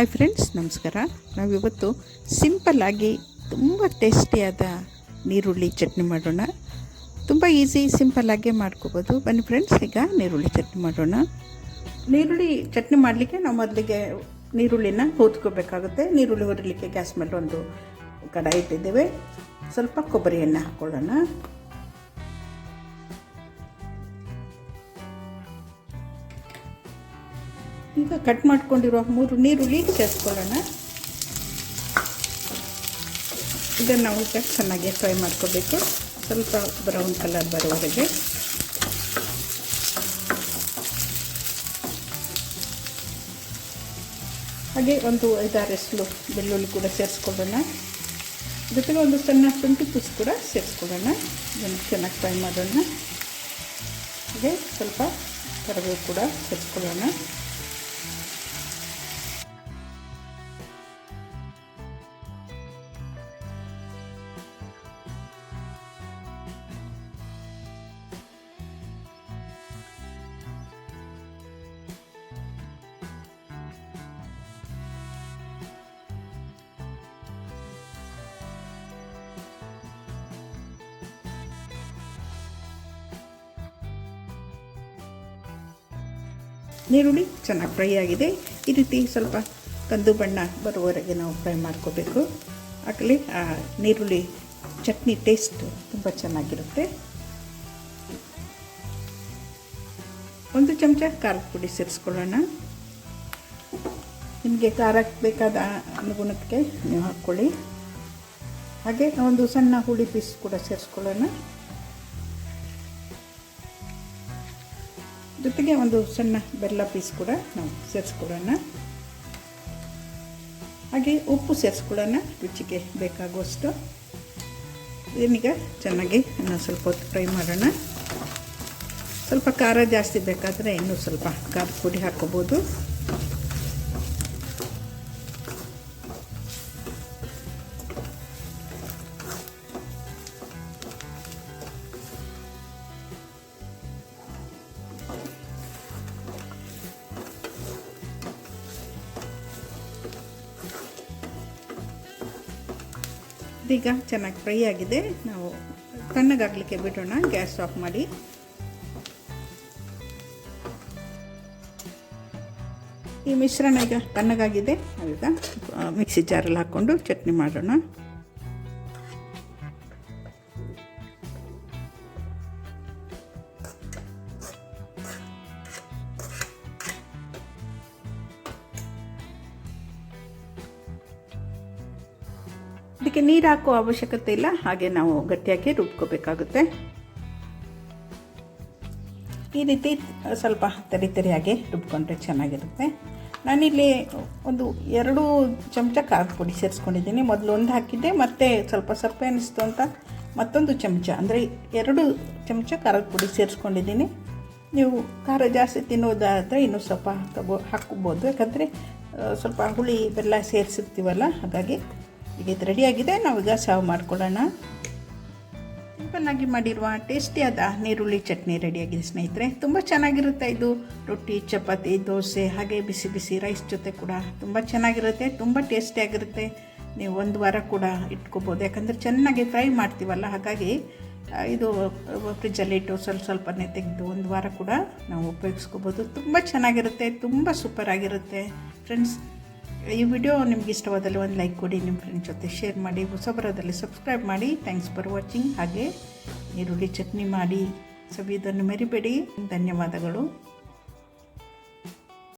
Hi friends ನಮಸ್ಕಾರ. ನಾವಿವತ್ತು ಸಿಂಪಲ್ಲಾಗಿ ತುಂಬ ಟೇಸ್ಟಿಯಾದ ನೀರುಳ್ಳಿ ಚಟ್ನಿ ಮಾಡೋಣ. ತುಂಬ ಈಸಿ ಸಿಂಪಲ್ಲಾಗೆ ಮಾಡ್ಕೋಬೋದು. ಬನ್ನಿ ಫ್ರೆಂಡ್ಸ್ ಈಗ ನೀರುಳ್ಳಿ ಚಟ್ನಿ ಮಾಡೋಣ. ನೀರುಳ್ಳಿ ಚಟ್ನಿ ಮಾಡಲಿಕ್ಕೆ ನಾವು ಮೊದಲಿಗೆ ನೀರುಳ್ಳಿನ ಹೊತ್ಕೋಬೇಕಾಗುತ್ತೆ ನೀರುಳ್ಳಿ ಹುರಿಲಿಕ್ಕೆ ಗ್ಯಾಸ್ ಮೇಲೆ ಒಂದು ಕಡಾಯಿ ಇಟ್ಟಿದ್ದೇವೆ. ಸ್ವಲ್ಪ ಕೊಬ್ಬರಿ ಎಣ್ಣೆ ಹಾಕ್ಕೊಳ್ಳೋಣ ಈಗ ಕಟ್ ಮಾಡ್ಕೊಂಡಿರೋ ಮೂರು ನೀರುಳ್ಳಿ ಸೇರಿಸ್ಕೊಳ್ಳೋಣ. ಇದನ್ನು ನಾವು ಈಗ ಚೆನ್ನಾಗಿ ಫ್ರೈ ಮಾಡ್ಕೋಬೇಕು. ಸ್ವಲ್ಪ ಬ್ರೌನ್ ಕಲರ್ ಬರೋವರೆಗೆ. ಹಾಗೆ ಒಂದು ಐದಾರು ಎಸ್ಲು ಬೆಳ್ಳುಳ್ಳಿ ಕೂಡ ಸೇರಿಸ್ಕೊಳ್ಳೋಣ. ಜೊತೆಗೆ ಒಂದು ಸಣ್ಣ ಶುಂಠಿ ಪುಸ್ ಕೂಡ ಸೇರಿಸ್ಕೊಳ್ಳೋಣ. ಇದನ್ನು ಚೆನ್ನಾಗಿ ಫ್ರೈ ಮಾಡೋಣ. ಹಾಗೆ ಸ್ವಲ್ಪ ಕರಿಬೇವು ಕೂಡ ಸೇರಿಸ್ಕೊಳ್ಳೋಣ. ನೀರುಳ್ಳಿ ಚೆನ್ನಾಗಿ ಫ್ರೈ ಆಗಿದೆ. ಈ ರೀತಿ ಸ್ವಲ್ಪ ಕಂದು ಬಣ್ಣ ಬರುವವರೆಗೆ ನಾವು ಫ್ರೈ ಮಾಡ್ಕೋಬೇಕು. ಆಗಲಿ ಆ ನೀರುಳ್ಳಿ ಚಟ್ನಿ ಟೇಸ್ಟ್ ತುಂಬ ಚೆನ್ನಾಗಿರುತ್ತೆ. ಒಂದು ಚಮಚ ಖಾರದ ಪುಡಿ ಸೇರಿಸ್ಕೊಳ್ಳೋಣ. ನಿಮಗೆ ಖಾರಕ್ಕೆ ಬೇಕಾದ ಅನುಗುಣಕ್ಕೆ ನೀವು ಹಾಕ್ಕೊಳ್ಳಿ. ಹಾಗೆ ಒಂದು ಸಣ್ಣ ಹುಳಿ ಪೀಸ್ ಕೂಡ ಸೇರಿಸ್ಕೊಳ್ಳೋಣ. ಜೊತೆಗೆ ಒಂದು ಸಣ್ಣ ಬೆಲ್ಲ ಪೀಸ್ ಕೂಡ ನಾವು ಸೇರಿಸ್ಕೊಳ್ಳೋಣ. ಹಾಗೆ ಉಪ್ಪು ಸೇರಿಸ್ಕೊಳ್ಳೋಣ, ರುಚಿಗೆ ಬೇಕಾಗುವಷ್ಟು. ಇದನ್ನೀಗ ಚೆನ್ನಾಗಿ ಇನ್ನೂ ಸ್ವಲ್ಪ ಹೊತ್ತು ಫ್ರೈ ಮಾಡೋಣ. ಸ್ವಲ್ಪ ಖಾರ ಜಾಸ್ತಿ ಬೇಕಾದರೆ ಇನ್ನೂ ಸ್ವಲ್ಪ ಖಾರದ ಪುಡಿ ಹಾಕ್ಕೋಬೋದು. ಇದೀಗ ಚೆನ್ನಾಗಿ ಫ್ರೈ ಆಗಿದೆ. ನಾವು ತಣ್ಣಗಾಗಲಿಕ್ಕೆ ಬಿಡೋಣ, ಗ್ಯಾಸ್ ಆಫ್ ಮಾಡಿ. ಈ ಮಿಶ್ರಣ ಈಗ ತಣ್ಣಗಾಗಿದೆ. ಈಗ ಮಿಕ್ಸಿ ಜಾರಲ್ಲಿ ಹಾಕ್ಕೊಂಡು ಚಟ್ನಿ ಮಾಡೋಣ. ಇದಕ್ಕೆ ನೀರು ಹಾಕೋ ಅವಶ್ಯಕತೆ ಇಲ್ಲ. ಹಾಗೆ ನಾವು ಗಟ್ಟಿಯಾಗಿ ರುಬ್ಕೋಬೇಕಾಗುತ್ತೆ. ಈ ರೀತಿ ಸ್ವಲ್ಪ ತರಿ ತರಿಯಾಗಿ ರುಬ್ಕೊಂಡ್ರೆ ಚೆನ್ನಾಗಿರುತ್ತೆ. ನಾನಿಲ್ಲಿ ಒಂದು ಎರಡು ಚಮಚ ಖಾರದ ಪುಡಿ ಸೇರಿಸ್ಕೊಂಡಿದ್ದೀನಿ. ಮೊದಲು ಒಂದು ಹಾಕಿದ್ದೆ, ಮತ್ತೆ ಸ್ವಲ್ಪ ಸಪ್ಪೆ ಅನ್ನಿಸ್ತು ಅಂತ ಮತ್ತೊಂದು ಚಮಚ, ಅಂದರೆ ಎರಡು ಚಮಚ ಖಾರದ ಪುಡಿ ಸೇರಿಸ್ಕೊಂಡಿದ್ದೀನಿ. ನೀವು ಖಾರ ಜಾಸ್ತಿ ತಿನ್ನೋದಾದರೆ ಇನ್ನೂ ಸ್ವಲ್ಪ ತಗೋ ಹಾಕ್ಕೋಬೋದು ಯಾಕಂದರೆ ಸ್ವಲ್ಪ ಹುಳಿ ಬೆಲ್ಲ ಸೇರಿಸಿರ್ತೀವಲ್ಲ, ಹಾಗಾಗಿ ಈಗ ಇದು ರೆಡಿಯಾಗಿದೆ ನಾವೀಗ ಸರ್ವ್ ಮಾಡ್ಕೊಳ್ಳೋಣ. ಸಿಂಪಲ್ಲಾಗಿ ಮಾಡಿರುವ ಟೇಸ್ಟಿಯಾದ ನೀರುಳ್ಳಿ ಚಟ್ನಿ ರೆಡಿಯಾಗಿದೆ ಸ್ನೇಹಿತರೆ. ತುಂಬ ಚೆನ್ನಾಗಿರುತ್ತೆ ಇದು. ರೊಟ್ಟಿ, ಚಪಾತಿ, ದೋಸೆ, ಹಾಗೆ ಬಿಸಿ ಬಿಸಿ ರೈಸ್ ಜೊತೆ ಕೂಡ ತುಂಬ ಚೆನ್ನಾಗಿರುತ್ತೆ. ತುಂಬ ಟೇಸ್ಟಿಯಾಗಿರುತ್ತೆ ನೀವು ಒಂದು ವಾರ ಕೂಡ ಇಟ್ಕೋಬೋದು. ಯಾಕಂದರೆ ಚೆನ್ನಾಗಿ ಫ್ರೈ ಮಾಡ್ತೀವಲ್ಲ, ಹಾಗಾಗಿ ಇದು ಫ್ರಿಜ್ಜಲ್ಲಿ ಇಟ್ಟು ಸ್ವಲ್ಪ ಸ್ವಲ್ಪನೇ ತೆಗೆದು ಒಂದು ವಾರ ಕೂಡ ನಾವು ಉಪಯೋಗಿಸ್ಕೋಬೋದು. ತುಂಬ ಚೆನ್ನಾಗಿರುತ್ತೆ. ತುಂಬ ಸೂಪರಾಗಿರುತ್ತೆ ಫ್ರೆಂಡ್ಸ್ ಈ ವಿಡಿಯೋ ನಿಮ್ಗೆ ಇಷ್ಟವಾದಲ್ಲಿ ಒಂದು ಲೈಕ್ ಕೊಡಿ, ನಿಮ್ಮ ಫ್ರೆಂಡ್ ಜೊತೆ ಶೇರ್ ಮಾಡಿ, ಹೊಸಬರದಲ್ಲಿ ಸಬ್ಸ್ಕ್ರೈಬ್ ಮಾಡಿ. ಥ್ಯಾಂಕ್ಸ್ ಫಾರ್ ವಾಚಿಂಗ್ ಹಾಗೆ, ಈರುಳ್ಳಿ ಚಟ್ನಿ ಮಾಡಿ. ಸವಿಯೋದನ್ನು ಮರಿಬೇಡಿ. ಧನ್ಯವಾದಗಳು.